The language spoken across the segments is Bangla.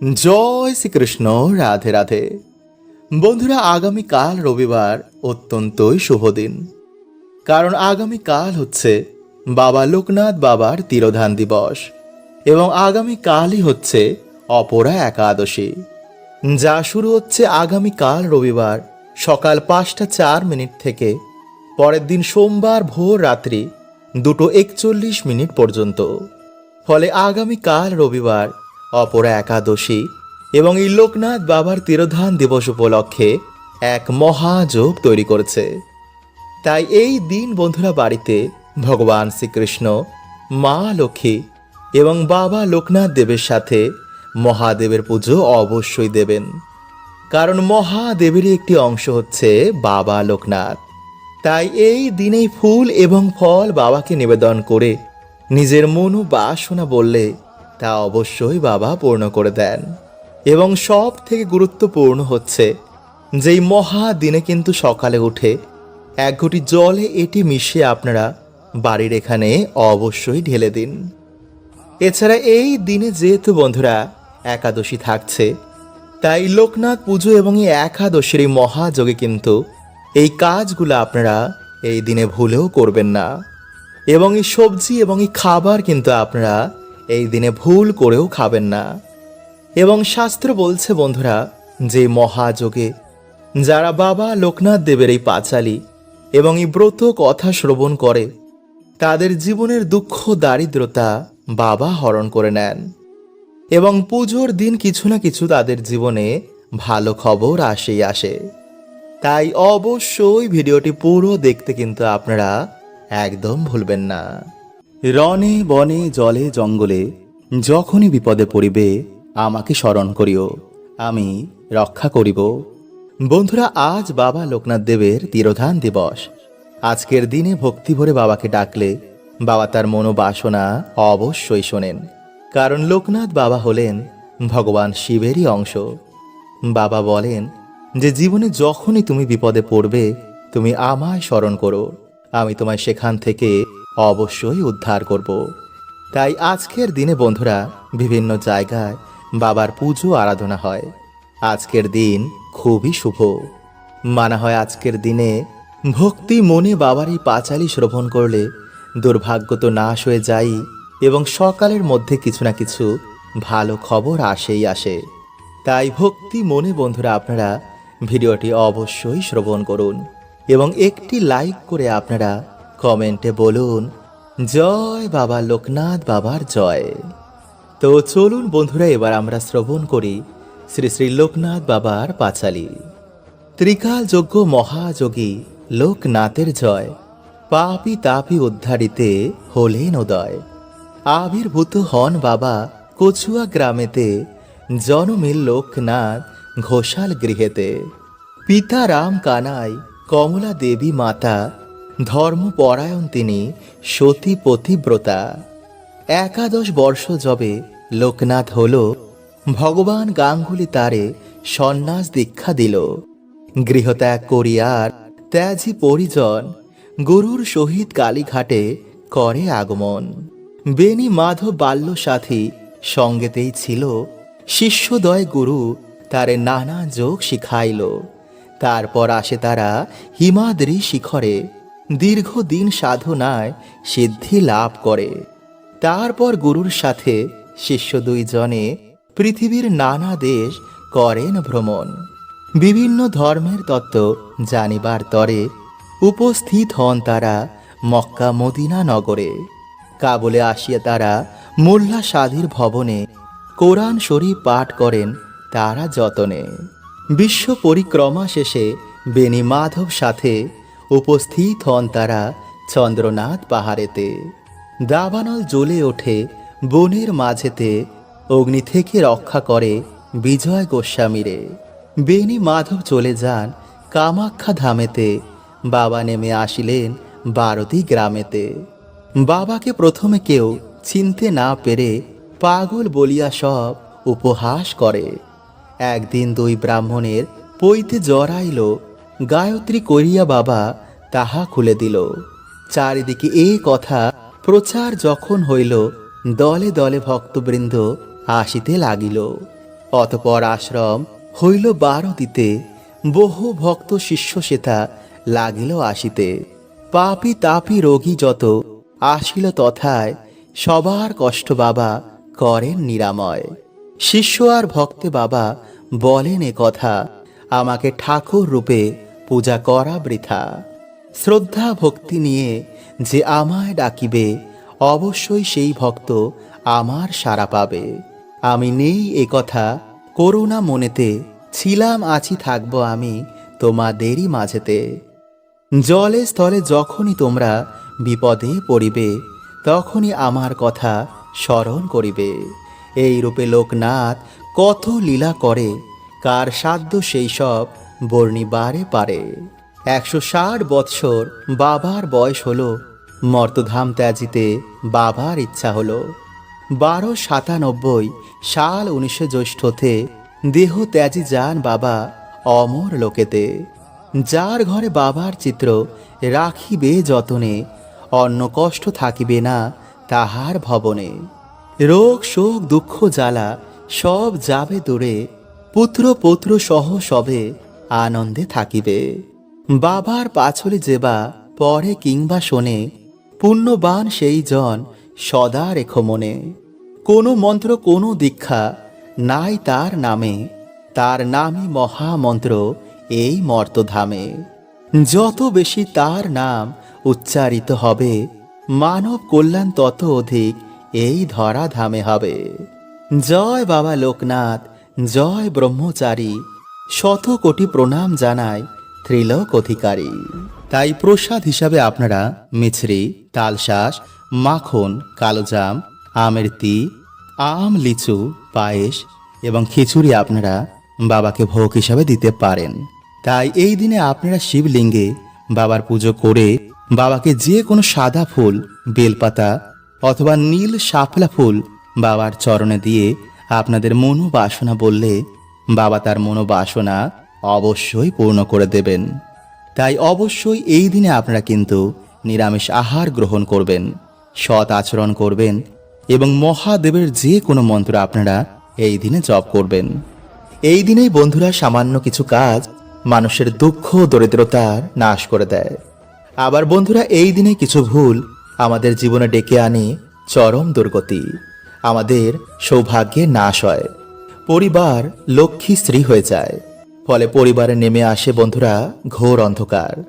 জয় শ্রীকৃষ্ণ, রাধে রাধে। বন্ধুরা, আগামীকাল রবিবার অত্যন্তই শুভ দিন। কারণ আগামীকাল হচ্ছে বাবা লোকনাথ বাবার তিরোধান দিবস এবং আগামীকালই হচ্ছে অপরা একাদশী। যা শুরু হচ্ছে আগামীকাল রবিবার সকাল পাঁচটা চার মিনিট থেকে পরের দিন সোমবার ভোর রাত্রি দুটো একচল্লিশ মিনিট পর্যন্ত। ফলে আগামীকাল রবিবার অপরা একাদশী এবং এই লোকনাথ বাবার তিরোধান দিবস উপলক্ষে এক মহাযোগ তৈরি করেছে। তাই এই দিন বন্ধুরা বাড়িতে ভগবান শ্রীকৃষ্ণ, মা লক্ষ্মী এবং বাবা লোকনাথ দেবের সাথে মহাদেবের পুজো অবশ্যই দেবেন। কারণ মহাদেবেরই একটি অংশ হচ্ছে বাবা লোকনাথ। তাই এই দিনেই ফুল এবং ফল বাবাকে নিবেদন করে নিজের মনো বাসনা বললে তা অবশ্যই বাবা পূর্ণ করে দেন। এবং সব থেকে গুরুত্বপূর্ণ হচ্ছে যেই মহা দিনে কিন্তু সকালে উঠে এক ঘটি জলে এটি মিশিয়ে আপনারা বাড়ির এখানে অবশ্যই ঢেলে দিন। এছাড়া এই দিনে যেহেতু বন্ধুরা একাদশী থাকছে, তাই লোকনাথ পুজো এবং এই একাদশীর এই মহাযোগে কিন্তু এই কাজগুলো আপনারা এই দিনে ভুলেও করবেন না। এবং এই সবজি এবং এই খাবার কিন্তু আপনারা এই দিনে ভুল করেও খাবেন না। এবং শাস্ত্র বলছে, বন্ধুরা, যে মহাযোগে যারা বাবা লোকনাথ দেবের এই পাঁচালী এবং এই ব্রত কথা শ্রবণ করে, তাদের জীবনের দুঃখ, দারিদ্রতা বাবা হরণ করে নেন। এবং পুজোর দিন কিছু না কিছু তাদের জীবনে ভালো খবর আসেই আসে। তাই অবশ্যই ভিডিওটি পুরো দেখতে কিন্তু আপনারা একদম ভুলবেন না। রনে বনে, জলে, জঙ্গলে, যখনই বিপদে পড়িবে, আমাকে স্মরণ করিও, আমি রক্ষা করিব। বন্ধুরা, আজ বাবা লোকনাথ দেবের তিরোধান দিবস। আজকের দিনে ভক্তি ভরে বাবাকে ডাকলে, বাবা তার মনোবাসনা অবশ্যই শোনেন। কারণ লোকনাথ বাবা হলেন ভগবান শিবেরই অংশ। বাবা বলেন যে, জীবনে যখনই তুমি বিপদে পড়বে, তুমি আমায় স্মরণ করো। আমি তোমায় সেখান থেকে অবশ্যই উদ্ধার করব। তাই আজকের দিনে বন্ধুরা, বিভিন্ন জায়গায় বাবার পুজো আরাধনা হয়। আজকের দিন খুবই শুভ। মানা হয় আজকের দিনে ভক্তি মনে বাবার এই পাঁচালি শ্রবণ করলে দুর্ভাগ্য তো নাশ হয়ে যাই এবং সকালের মধ্যে কিছু না কিছু ভালো খবর আসেই আসে। তাই ভক্তি মনে বন্ধুরা, আপনারা ভিডিওটি অবশ্যই শ্রবণ করুন এবং একটি লাইক করে আপনারা কমেন্টে বলুন, জয় বাবা লোকনাথ বাবার জয়। তো চলুন বন্ধুরা, এবার আমরা শ্রবণ করি শ্রী শ্রী লোকনাথ বাবার পাঁচালী। ত্রিকাল যজ্ঞ মহাযোগী লোকনাথের জয়, পাপি তাপি উদ্ধারিতে হলেন উদয়। আবির্ভূত হন বাবা কচুয়া গ্রামেতে, জনমিল লোকনাথ ঘোষাল গৃহেতে। পিতা রাম কানাই কমলা দেবী মাতা ধর্মপরায়ণ তিনি সতী পতিব্রতা। একাদশ বর্ষ যবে লোকনাথ হল, ভগবান গাঙ্গুলি তারে সন্ন্যাস দীক্ষা দিল। গৃহত্যাগ করিয়ার ত্যাজি পরিজন গুরুর সহিত কালীঘাটে করে আগমন। বেনি মাধব বাল্য সাথী সঙ্গেতেই ছিল, শিষ্যদয় গুরু তারে নানা যোগ শিখাইল। তারপর আসে তারা হিমাদ্রি শিখরে। দীর্ঘদিন সাধনায় সিদ্ধি লাভ করে। তারপর গুরুর সাথে শিষ্য দুইজনে পৃথিবীর নানা দেশ করেন ভ্রমণ। বিভিন্ন ধর্মের তত্ত্ব জানিবার তরে উপস্থিত হন তারা মক্কা মদিনা নগরে। কাবলে আসিয়া তারা মোল্লা সাদির ভবনে কোরআন শরীফ পাঠ করেন তারা যতনে। বিশ্ব পরিক্রমা শেষে বেনি মাধব সাথে উপস্থিত হন তারা চন্দ্রনাথ পাহাড়েতে। দাবানল জ্বলে ওঠে, বনের মাঝেতে অগ্নি থেকে রক্ষা করে বিজয় গোস্বামীরে। বেনি মাধব চলে যান কামাখ্যা ধামেতে, বাবা নেমে আসিলেন বারতি গ্রামেতে। বাবাকে প্রথমে কেউ চিনতে না পেরে পাগল বলিয়া সব উপহাস করে। একদিন দুই ব্রাহ্মণের পৈতে জড়াইল গায়ত্রী করিয়া বাবা তাহা খুলে দিল। চারিদিকে এই কথা প্রচার যখন হইল, দলে দলে ভক্তবৃন্দ আসিতে লাগিল। অতপর আশ্রম হইল বারো দিতে বহু ভক্ত শিষ্য সেথা লাগিল আসিতে। পাপি তাপি রোগী যত আসিল তথায় সবার কষ্ট বাবা করেন নিরাময়। শিষ্য আর ভক্তে বাবা বলেন এ কথা, আমাকে ঠাকুর রূপে পূজা করা বৃথা। শ্রদ্ধা ভক্তি নিয়ে যে আমায় ডাকিবে, অবশ্যই সেই ভক্ত আমার সাড়া পাবে। আমি নেই এ কথা, করুণা মনেতে, ছিলাম আছি থাকব আমি তোমাদেরই মাঝেতে। জলে স্থলে যখনই তোমরা বিপদে পড়িবে, তখনই আমার কথা স্মরণ করিবে। এই রূপে লোকনাথ কত লীলা করে, কার সাধ্য সেই সব বর্ণিবারে পারে। একশো ষাট বৎসর বাবার বয়স হলো, মর্তধাম ত্যাজিতে বাবার ইচ্ছা হলো। বারো সাতানব্বই সাল উনিশশো জ্যৈষ্ঠতে দেহ ত্যাজি যান বাবা অমর লোকেতে। যার ঘরে বাবার চিত্র রাখিবে যতনে অন্য কষ্ট থাকিবে না তাহার ভবনে। রোগ, শোক, দুঃখ, জ্বালা সব যাবে দূরে পুত্র পৌত্র সহ সবে আনন্দে থাকিবে। বাবার পাছলে যেবা পরে কিংবা শোনে, পুণ্যবান সেই জন সদা রেখো মনে। কোনো মন্ত্র, কোনো দীক্ষা নাই তার নামে, তার নামই মহামন্ত্র এই মর্তধামে। যত বেশি তার নাম উচ্চারিত হবে, মানব কল্যাণ তত অধিক এই ধরা ধামে হবে। জয় বাবা লোকনাথ, জয় ব্রহ্মচারী শত কোটি প্রণাম জানায় ত্রিলোক অধিকারী। তাই প্রসাদ হিসাবে আপনারা মিছরি, তালশাঁস, মাখন, কালোজাম আমের তি আম, লিচু, পায়েস এবং খিচুড়ি আপনারা বাবাকে ভোগ হিসাবে দিতে পারেন। তাই এই দিনে আপনারা শিবলিঙ্গে বাবার পুজো করে বাবাকে যে কোনো সাদা ফুল, বেলপাতা অথবা নীল শাপলা ফুল বাবার চরণে দিয়ে আপনাদের মনোবাসনা বললে বাবা তার মনোবাসনা অবশ্যই পূর্ণ করে দেবেন। তাই অবশ্যই এই দিনে আপনারা কিন্তু নিরামিষ আহার গ্রহণ করবেন, সৎ আচরণ করবেন এবং মহাদেবের যে কোনো মন্ত্র আপনারা এই দিনে জপ করবেন। এই দিনেই বন্ধুরা সামান্য কিছু কাজ মানুষের দুঃখ দরিদ্রতার নাশ করে দেয়। আবার বন্ধুরা এই দিনে কিছু ভুল আমাদের জীবনে ডেকে আনে চরম দুর্গতি। আমাদের সৌভাগ্যে নাশ হয়। পরিবার লক্ষ্মী স্ত্রী হয়ে যায়। ফলে পরিবারে নেমে আসে বন্ধুরা ঘোর অন্ধকার।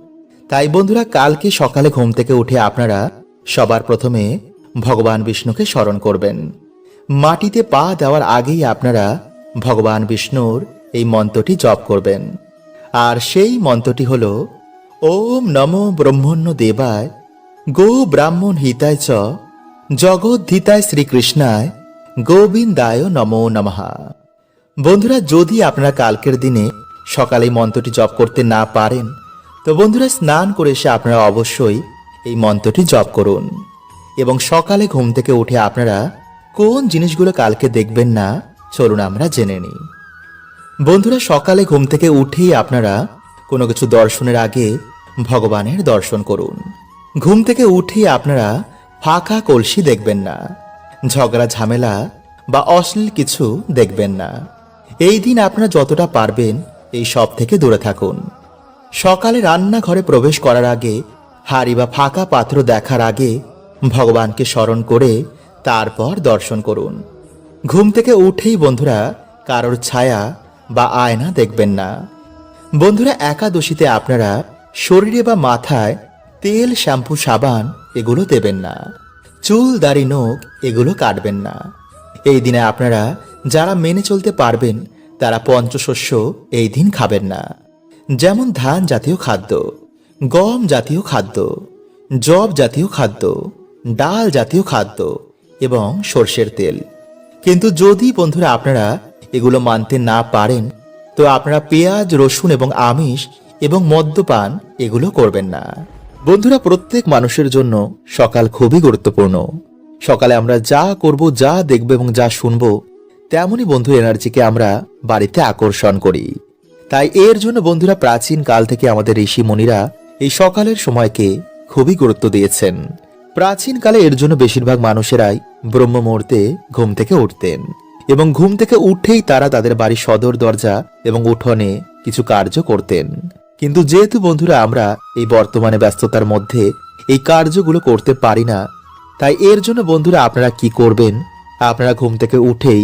তাই বন্ধুরা কালকে সকালে ঘুম থেকে উঠে আপনারা সবার প্রথমে ভগবান বিষ্ণুকে স্মরণ করবেন। মাটিতে পা দেওয়ার আগেই আপনারা ভগবান বিষ্ণুর এই মন্ত্রটি জপ করবেন। আর সেই মন্ত্রটি হল, ওম নমো ব্রহ্মণ্য দেবায়, গো ব্রাহ্মণ হিতায় চ, জগদ্ধিতায় শ্রীকৃষ্ণায়, গোবিন্দায় নমো নমঃ। বন্ধুরা, যদি আপনারা কালকের দিনে সকালে মন্ত্রটি জপ করতে না পারেন, তো বন্ধুরা, স্নান করে এসে আপনারা অবশ্যই এই মন্ত্রটি জপ করুন। এবং সকালে ঘুম থেকে উঠে আপনারা কোন জিনিসগুলো কালকে দেখবেন না, চলুন আমরা জেনে নিই। বন্ধুরা, সকালে ঘুম থেকে উঠেই আপনারা কোনো কিছু দর্শনের আগে ভগবানের দর্শন করুন। ঘুম থেকে উঠেই আপনারা ফাঁকা কলসি দেখবেন না, ঝগড়া, ঝামেলা বা অশ্লীল কিছু দেখবেন না। এই দিন আপনারা যতটা পারবেন এই সব থেকে দূরে থাকুন। সকালে রান্নাঘরে প্রবেশ করার আগে, হাড়ি বা ফাঁকা পাত্র দেখার আগে ভগবানকে স্মরণ করে তারপর দর্শন করুন। ঘুম থেকে উঠেই বন্ধুরা কারোর ছায়া বা আয়না দেখবেন না। বন্ধুরা একাদশীতে আপনারা শরীরে বা মাথায় তেল, শ্যাম্পু, সাবান এগুলো দেবেন না। চুল, দাড়ি, নখ এগুলো কাটবেন না। এই দিনে আপনারা যারা মেনে চলতে পারবেন, তারা পঞ্চশস্য এই দিন খাবেন না। যেমন ধান জাতীয় খাদ্য, গম জাতীয় খাদ্য জব জাতীয় খাদ্য, ডাল জাতীয় খাদ্য এবং সর্ষের তেল। কিন্তু যদি বন্ধুরা আপনারা এগুলো মানতে না পারেন, তো আপনারা পেঁয়াজ, রসুন এবং আমিষ এবং মদ্যপান এগুলো করবেন না। বন্ধুরা, প্রত্যেক মানুষের জন্য সকাল খুবই গুরুত্বপূর্ণ। সকালে আমরা যা করব, যা দেখব এবং যা শুনব তেমনই বন্ধু এনার্জিকে আমরা বাড়িতে আকর্ষণ করি। তাই এর জন্য বন্ধুরা প্রাচীন কাল থেকে আমাদের ঋষি মুনিরা এই সকালের সময়কে খুবই গুরুত্ব দিয়েছেন। প্রাচীন কালে এর জন্য বেশিরভাগ মানুষেরাই ব্রহ্ম মুহূর্তে ঘুম থেকে উঠতেন এবং ঘুম থেকে উঠেই তারা তাদের বাড়ির সদর দরজা এবং উঠোনে কিছু কার্য করতেন। কিন্তু যেহেতু বন্ধুরা আমরা এই বর্তমানে ব্যস্ততার মধ্যে এই কার্যগুলো করতে পারি না, তাই এর জন্য বন্ধুরা আপনারা কি করবেন? আপনারা ঘুম থেকে উঠেই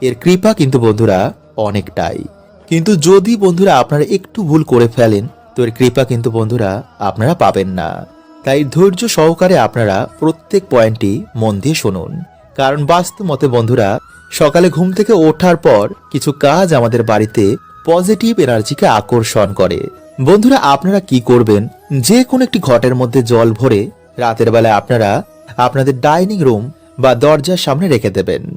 এর কৃপা কিন্তু বন্ধুরা অনেকটাই। কিন্তু যদি বন্ধুরা আপনারা একটু ভুল করে ফেলেন, তো এর কৃপা কিন্তু বন্ধুরা আপনারা পাবেন না। তাই ধৈর্য সহকারে আপনারা প্রত্যেক পয়েন্টটি মন দিয়ে শুনুন। কারণ বাস্তব মতে বন্ধুরা, সকালে ঘুম থেকে ওঠার পর কিছু কাজ আমাদের বাড়িতে পজিটিভ এনার্জিকে আকর্ষণ করে। বন্ধুরা, আপনারা কি করবেন? যে কোনো একটি ঘটের মধ্যে জল ভরে রাতের বেলায় আপনারা আপনাদের ডাইনিং রুম বা দরজার সামনে রেখে দেবেন।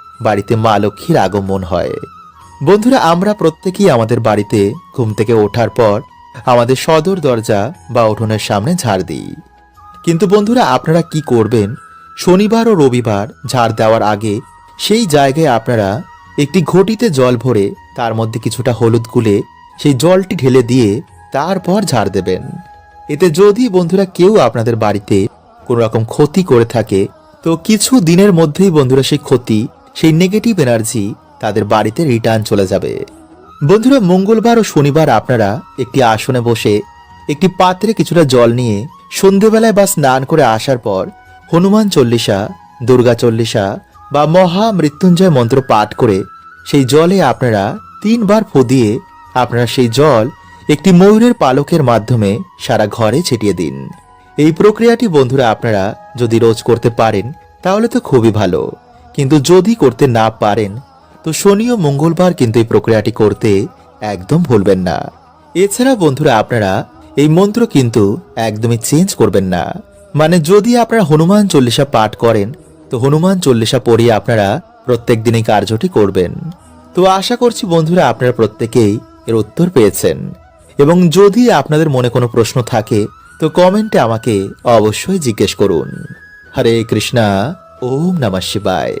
বাড়িতে মা লক্ষ্মীর আগমন হয়। বন্ধুরা, আমরা প্রত্যেকেই আমাদের বাড়িতে ঘুম থেকে ওঠার পর আমাদের সদর দরজা বা উঠোনের সামনে ঝাড় দিই। কিন্তু বন্ধুরা, আপনারা কি করবেন? শনিবার ও রবিবার ঝাড় দেওয়ার আগে সেই জায়গায় আপনারা একটি ঘটিতে জল ভরে, তার মধ্যে কিছুটা হলুদ গুলে সেই জলটি ঢেলে দিয়ে তারপর ঝাড় দেবেন। এতে যদি বন্ধুরা কেউ আপনাদের বাড়িতে কোনো রকম ক্ষতি করে থাকে, তো কিছু দিনের মধ্যেই বন্ধুরা সেই ক্ষতি সেই নেগেটিভ এনার্জি তাদের বাড়িতে রিটার্ন চলে যাবে। বন্ধুরা, মঙ্গলবার ও শনিবার আপনারা একটি আসনে বসে একটি পাত্রে কিছুটা জল নিয়ে সন্ধেবেলায় বা স্নান করে আসার পর হনুমান চল্লিশা, দুর্গা চল্লিশা বা মহা মৃত্যুঞ্জয় মন্ত্র পাঠ করে সেই জলে আপনারা তিনবার ফু দিয়ে আপনারা সেই জল একটি ময়ূরের পালকের মাধ্যমে সারা ঘরে ছিটিয়ে দিন। এই প্রক্রিয়াটি বন্ধুরা আপনারা যদি রোজ করতে পারেন, তাহলে তো খুবই ভালো। কিন্তু যদি করতে না পারেন, তো শনি ও মঙ্গলবার কিন্তু এই প্রক্রিয়াটি করতে একদম ভুলবেন না। এছাড়া বন্ধুরা আপনারা এই মন্ত্র কিন্তু একদমই চেঞ্জ করবেন না। মানে যদি আপনারা হনুমান চল্লিশা পাঠ করেন, তো হনুমান চল্লিশা পড়িয়ে আপনারা প্রত্যেক দিনই কার্যটি করবেন। তো আশা করছি বন্ধুরা আপনারা প্রত্যেকেই এর উত্তর পেয়েছেন। এবং যদি আপনাদের মনে কোনো প্রশ্ন থাকে, তো কমেন্টে আমাকে অবশ্যই জিজ্ঞেস করুন। হরে কৃষ্ণা। ওম নমঃ শিবায়।